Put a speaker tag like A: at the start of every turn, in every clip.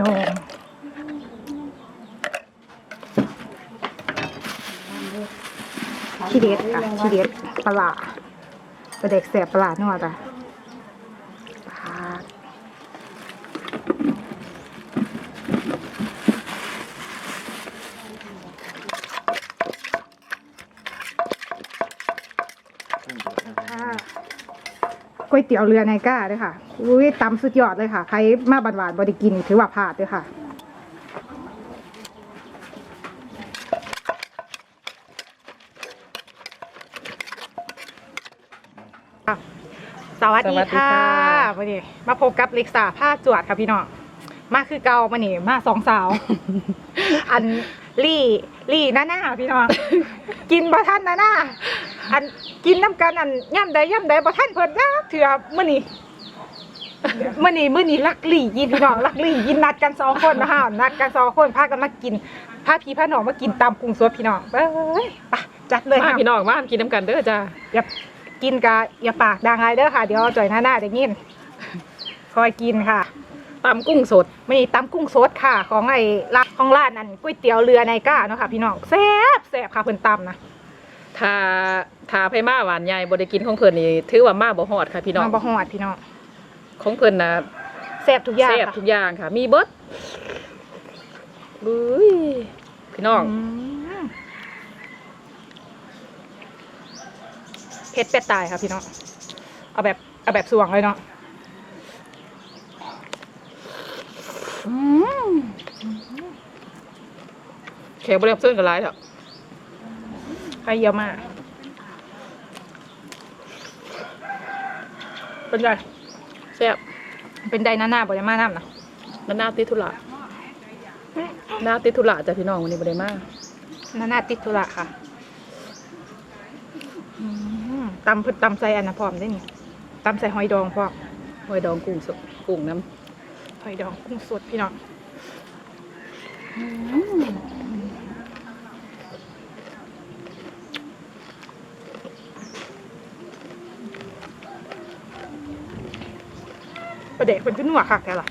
A: ดองขี้เด็ดค่ะขี้เด็ดปลาปลาเด็กแสบปลาร้านัวจ้ะปลาค่ะก๋วยเตี๋ยวเรือในก้าด้วยค่ะ อุ้ยตำสุดยอดเลยค่ะใครมาบันหวานบไดิกินถือว่าพลาดด้วยค่ะสวัสดี
B: สวัสดี
A: ค่ะ
B: ค่ะ
A: วันนี้มาพบกับเล็กษาผ้าจวดค่ะพี่น้องมาคือเก่ามานี่มาสองสาว อันลี่ลี่หน้าหน้าพี่น้องกินบ่ท่านหน้าหน้าอันกินน้ำกันอันย่ำใดย่ำใดบ่ท่านเพิ่นยากเถื่อมื้อนี้ มื้อนี้มื้อนี้ลักลี่ยินพี่น้องลักลี่ยินนัดกันสองคนนะคะนัดกันสองคนพากันมากินพาพี่พาน้องมากินตามกรุงสดพี่น้องเอ้ยไปจัดเลย
B: มา
A: ค่ะ
B: พี่น้องมากินน้ำกันเด้อจ้า
A: อย่ากินกะอย่าปากดังไรเด้อค่ะเดี๋ยวจ่อยหน้าหน้าได้ยินคอยกินค่ะ
B: ตำกุ้งสด
A: ไม่ตำกุ้งสดค่ะ ของไอ้ร้านของร้านนั่นก๋วยเตี๋ยวเรือในก้าเนาะค่ะพี่น้องแซ่บแซ่บค่ะเพิ่นตำนะ
B: ทาทาไผมาหวานใหญ่บ่ได้กินของเพิ่นนี่ถือว่ามาบ่ฮอดค่ะพี่น้อง
A: มาบ่ฮอดพี่น้อง
B: ของเพิ่นน่ะ
A: แซ่บทุกอย่าง
B: แซ่บ
A: ค่ะ
B: ทุกอย่างค่ะ มีเบิดบุ้ยพี่น้อง
A: อืมเผ็ดเป็ดตายค่ะพี่น้องเอาแบบเอาแบบสวงเลยเนาะอืม
B: แขกบ่ได้รับเชิญกันหลายเถอะ
A: ใครเยอะมากเป็นไง
B: แซ่บ
A: เป็นไดหน้าหน้าบ่ได้มาน้ำนะ
B: นานาติดธุระหน้าติดธุระจ้ะพี่น้องวันนี้บ่ได้มา
A: หน้าหน้าติดธุระค่ะอืมตำเพึ่ตำใส่อันนะพร้อมได้นี่ตำใส่หอยดองพร้อม
B: หอยดองกุ้งสดกุ้งน้ำ
A: หอยดองกุ้งสดพี่น้อง ประเด็กเป็นขึ้นหัวคักแกล่ะ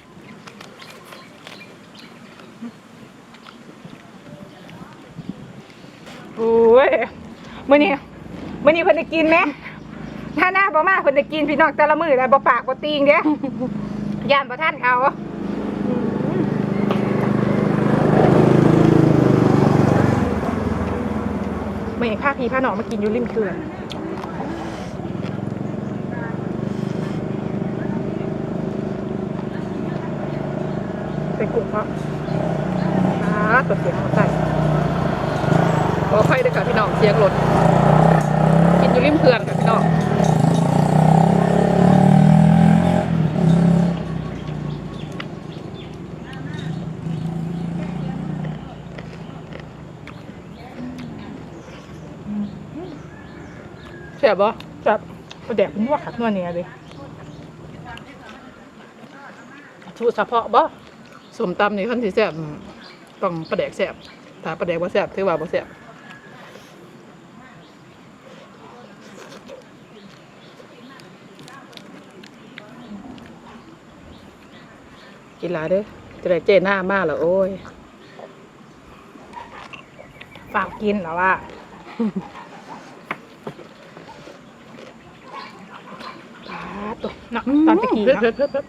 A: โอ้ยมื้อนี้มื้อนี้เพิ่นได้กินไหมถ้าหน้าบ่มาเพิ่นได้กินพี่น้องแต่ละมื้อแล้วบ่ปากบ่ตีงเด้ย่านบ่ทันเขามื้อนี้พาพี่พาน้องมากินอยู่ริมเขื่อน เพราะอ่าตัวเสียงของใส่
B: ขออภัยด้วยค่ะพี่น้องเสียงรถกินอยู่ริมเขื่อนค่ะพี่น้องแซ่บบ่
A: จะประเด็กเป็นนวดขัดนวดเนี่ยเลยสูตรเฉพาะบ่
B: สมตำนี่ขั้นที่แซ่บต้องปลาแดกแซ่บถ้าปลาแดกบ่แซ่บถือว่าบ่แซ่บกินหลายเด้อจะได้เจหน้ามาแล้วโอ้ย
A: ฝากกินเหรอว่าปาดตัวเนาะตอนตะกี้
B: เผ็ด
A: เนาะ
B: เผ็ดเผ็ดเผ็ด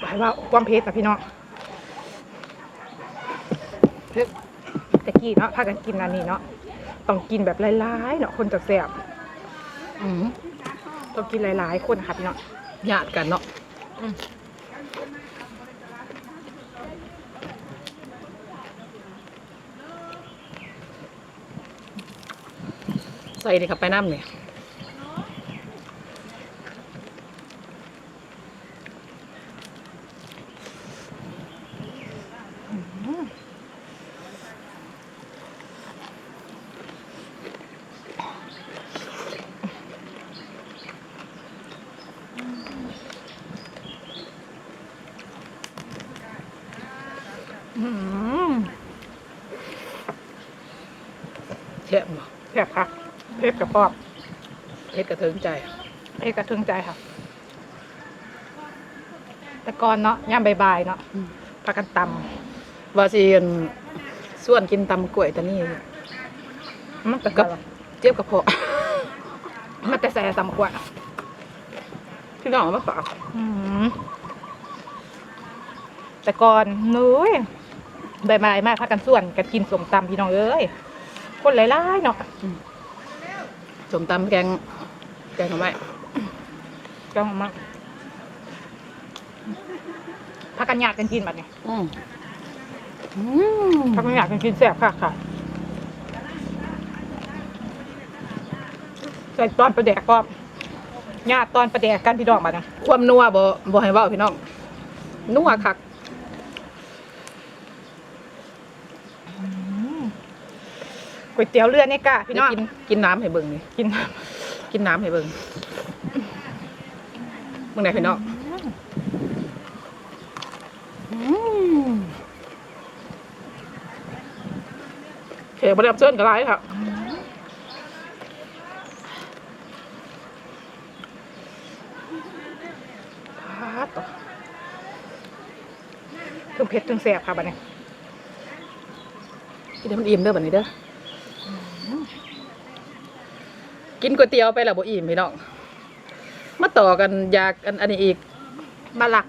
A: หมายว่าความเพชรกับพี่น้อง
B: เผ็ด
A: ตะ กี้เนาะพากันกินอันนี้เนาะต้องกินแบบหลายๆเนาะคนจะแสบ
B: อืม
A: ต้องกินหลายๆคนค่ะพี่น้อง
B: ญาติกันเนาะ
A: อืม
B: ใส่นี่ครับไปน้ำเนี่ย แซ่บบ่
A: แสบค่ะเพชรกับปอบ
B: เผ็ดกระเทิงใจ
A: เพชรกระทึงใจค่ะ แต่ก่อนเนาะย่ามบ่ายๆเนาะพากันต
B: ว่าสิอั่นส่วนกินตำกล้วยแต่นี่ำ
A: มันแต่
B: กั
A: ก็
B: บเจ็บกระเพาะ
A: มันแต่ใส่ตำกว่า
B: พี่น้องเอามาฝาก
A: อืมแต่ก่อนนุ้ยใบไม้มากพากันส่วนกันกินสมตำพี่น้องเอ้ย คนหลายๆเนาะ
B: สมตำแกง แกงหน่อไม้
A: ก็มาพากันอยากกันกินแบบนี้
B: อืมอืม
A: พากันอยากกันกินแซ่บค่ะค่ะใส่ตอนประแดกก็ญาติตอนประแดกกันพี่น้องบัดนี้
B: ความนัวบ่บ่ให้เว้าพี่น้องนัวคัก
A: ก๋วยเตี๋ยวเรือนี่กะพี่น้อง
B: เดี๋ยวกินกินน้ำให้เบิ่งนี่
A: กิน
B: กินน้ำให้เบิ่งเบิ่งไหนพี่น้องอืมเขบ่ได้รับเชิญก็หลายค่ะ
A: พาดต่อถึงเผ็ดถึงแซ่บค่ะบัดนี้
B: กินให้มันอิ่มเด้อบัดนี้เด้ออ กินก๋วยเตี๋ยวไปแล้วบ่อิ่มพี่น้องมาต่อกันอยากอันอันนี้อีก
A: มาหลัก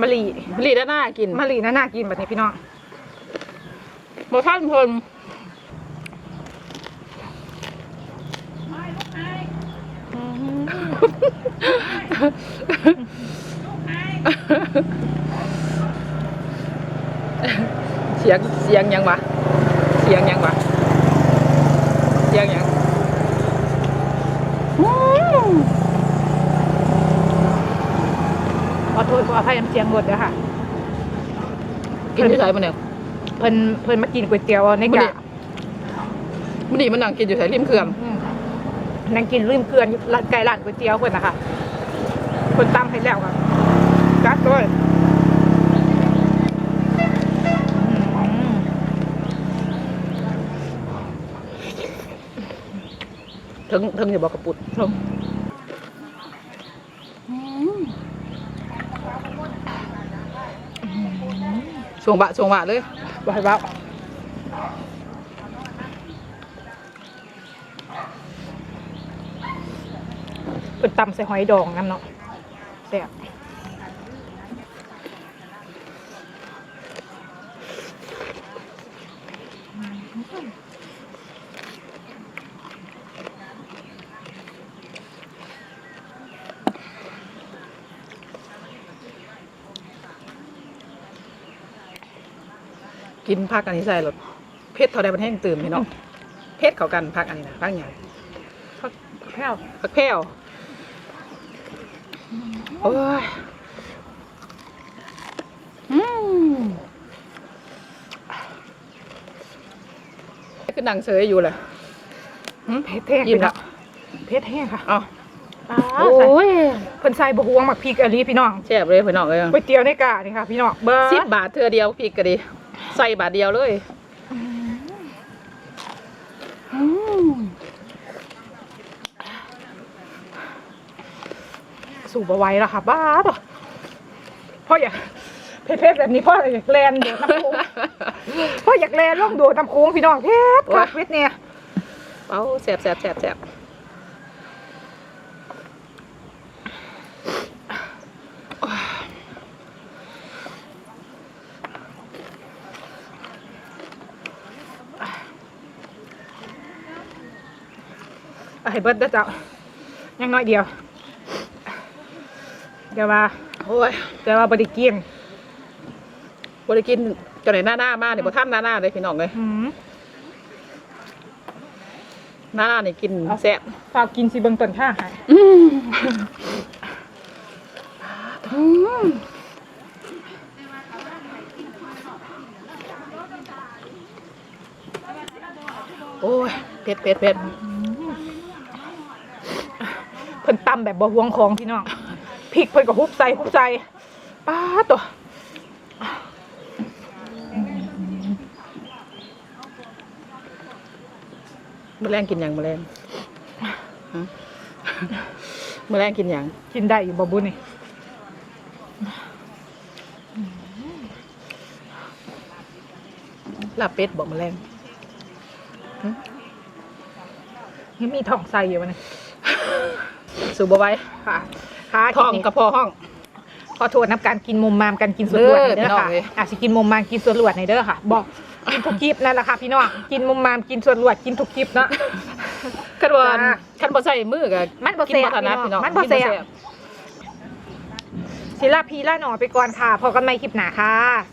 A: มะลี
B: รีด้านหน้ากิน
A: มะลีน่าน่ากินบัดนี้พี่น้อง
B: บ่ท่านเพิ่นเสียงเสียงหยังวะเสียงหยังวะเสียงหยังอืม
A: ข อโทษขออภัยน้ำเสียงรถเด้อค่ะ
B: กินอยู่ไสมันเนี่ย
A: เพิ่นเพิ่นมากินก๋วยเตี๋ยวใน
B: มื้อ
A: กะ
B: นี้มื้อนี้มันนั่งกินอยู่ไสริมเขื่อน
A: อืมนั่งกินริมเขื่อนอยู่ร้านไก่ร้านก๋วยเตี๋ยวเพิ่นนะคะเพิ่นตำให้แล้วค่ะจัดเลยอืม
B: ถึงถึงอย่าบอกกระปุด
A: ชม
B: ช่วงบะช่วงบะเลย
A: บะให้บ้าเป็นตำใส่หอยดองน้ำเนาะแซ่บ
B: กินพักอันนี้ใส่รถเพชรเท่าใดมันแห้งตื่มพี่น้องเพชรเขากันพักอันนี้นะพักอย่าง
A: ผักแพ้ว
B: พักแพ้วโอ้ยอืมคือนังเสยอยู่เลยหืม
A: เพชรแห้ง
B: ยิ้มละ
A: เพชรแห้งค่ะ
B: เอา
A: ป้า
B: โอ้
A: ใส่
B: ย
A: เพิ่นใส่บะฮวงหมักพริกอลีพี่น้อง
B: แซ่บเลยพี่น้องเลย
A: ก๋วยเตี๋ยวในกานี่ค่ะพี่น้องเบอร์
B: สิบบาทเธอเดียวพี่ก็ดี ใส่บาทเดียวเลยอืม
A: สู่บะไหว้แล้วค่ะบ้าต่อพ่ออยากเพชรๆแบบนี้พ่ออยากแลนโดดน้ำโค้งพ่ออยากแลนล่องโดดน้ำโค้งพี่น้องเพชรค่ะเพชรเนี่ย
B: เอาแซ่บแซ่บแซ่บแซ่บ
A: ให้เบิร์ดเด้อเจ้ายังน้อยเดียว เดี๋ยวว่า
B: โอ้ย
A: เดี๋ยวว่าบไดิกิน
B: บริกินจนไหนหน้าหน้ามาเนี่ยบ่ท่านหน้าหน้าเลยพี่น้องเลย
A: อืม
B: หน้าหน้านี่กินแซ่บ
A: ฝากกินสิเบิ่งต้นข้างให้
B: อืมอืมโอ้ยเผ็ดเผ็ดเผ็ด
A: เพิ่นตำแบบบ่ห่วงของพี่น้องพริกเพิ่นก็ฮุบใส่ฮุบใส่ป้าดตัว
B: มื้อแรงกินหยังมื้อแรงฮะมื้อแรงกินหยัง
A: กินได้อยู่บ่บุญนี่
B: ลาบเป็ดบอกมาแรง
A: ยังมีท้องใส่อยู่วะเนะ
B: สูบเอาไว้
A: ค่ะค่ะ
B: ท้อง
A: คลิปนี้
B: กระเพาะห้อง
A: ขอโทษนับการกินมุมมามกันกินส่วนรวดในเด้อค่ะ
B: เด้อพี่น้องเอ้ย
A: อาจจะกินมุมมามกินส่วนรวดในเด้อค่ะ บอกกินทุกคลิปนั่นแหละค่ะพี่น้องกินมุมมามกินส่วนรวดกินทุกคลิปเนาะ
B: คันว่า
A: จ้า
B: คันบ่ใส่มือก็
A: มันบ่
B: กิ
A: แซ่บ
B: ถนัด
A: พี่
B: พี่
A: น้
B: น้
A: อ
B: องง
A: มันบ่แซ่บ
B: กิบ่
A: ศิลาพีละหนอไปก่อนค่ะพอกันใหม่คลิปหน้าค่ะ